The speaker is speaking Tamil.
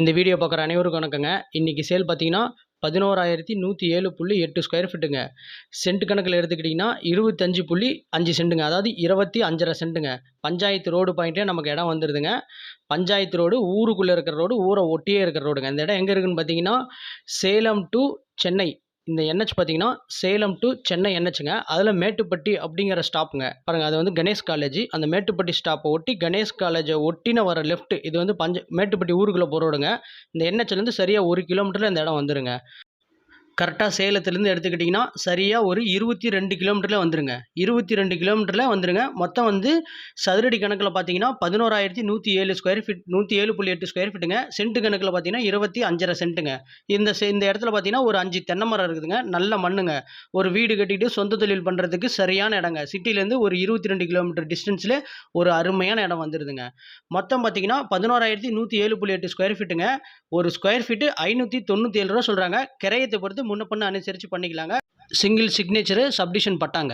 இந்த வீடியோ பார்க்குற அனைவருக்கும் வணக்கங்க. இன்றைக்கி சேல் பார்த்தீங்கன்னா பதினோராயிரத்தி நூற்றி ஏழு புள்ளி எட்டு ஸ்கொயர் ஃபீட்டுங்க சென்ட் கணக்கில் எடுத்துக்கிட்டிங்கன்னா இருபத்தஞ்சு புள்ளி அஞ்சு சென்ட்டுங்க அதாவது இருபத்தி அஞ்சரை சென்ட்டுங்க பஞ்சாயத்து ரோடு பாயிண்ட்டே நமக்கு இடம் வந்துடுதுங்க பஞ்சாயத்து ரோடு ஊருக்குள்ளே இருக்கிற ரோடு ஊரை ஒட்டியே இருக்கிற ரோடுங்க இந்த இடம் எங்கே இருக்குதுன்னு பார்த்தீங்கன்னா சேலம் டு சென்னை. இந்த என்ஹெச் பார்த்தீங்கன்னா சேலம் டு சென்னை என்ஹெச்சுங்க அதில் மேட்டுப்பட்டி அப்படிங்கிற ஸ்டாப்புங்க. பாருங்கள் அது வந்து கணேஷ் காலேஜ். அந்த மேட்டுப்பட்டி ஸ்டாப்பை ஒட்டி கணேஷ் காலேஜை ஒட்டின வர லெஃப்ட் இது வந்து பஞ்ச மேட்டுப்பட்டி ஊருக்குள்ளே போகிற ரோடுங்க. இந்த என்ஹெச்லேருந்து சரியாக ஒரு கிலோமீட்டரில் இந்த இடம் வந்துருங்க. கரெக்டாக சேலத்துலேருந்து எடுத்துக்கிட்டிங்கன்னா சரியாக ஒரு இருபத்தி ரெண்டு கிலோமீட்டரில் வந்துருங்க. இருபத்தி ரெண்டு கிலோமீட்டரில் வந்துருங்க. மொத்தம் வந்து சதுரடி கணக்கில் பார்த்தீங்கன்னா பதினோராயிரத்தி நூற்றி ஏழு ஸ்கொயர் ஃபீட் நூற்றி ஏழு புள்ளி எட்டு ஸ்கொயர் ஃபீட்டுங்க சென்ட்டு கணக்கில் பார்த்தீங்கன்னா இருபத்தி அஞ்சரை சென்ட்டுங்க இந்த செ- இந்த இடத்துல பார்த்தீங்கன்னா ஒரு அஞ்சு தென்னை மரம் இருக்குதுங்க. நல்ல மண்ணுங்க. ஒரு வீடு கட்டிட்டு சொந்த தொழில் பண்ணுறதுக்கு சரியான இடங்க. சிட்டிலேருந்து ஒரு இருபத்தி ரெண்டு கிலோமீட்டர் டிஸ்டன்ஸில் ஒரு அருமையான இடம் வந்துடுதுங்க மொத்தம் பார்த்தீங்கன்னா பதினோராயிரத்தி நூற்றி ஏழு புள்ளி எட்டு ஸ்கொயர் ஃபீட்டுங்க ஒரு ஸ்கொயர் ஃபீட்டு ஐநூற்றி தொண்ணூற்றி ஏழு ரூபா சொல்கிறாங்க கிரையத்தை பொறுத்து முன்ன பண்ண அனுசரித்து பண்ணிக்கலாங்க. சிங்கிள் சிக்னேச்சரு சப்டிஷன் பட்டாங்க.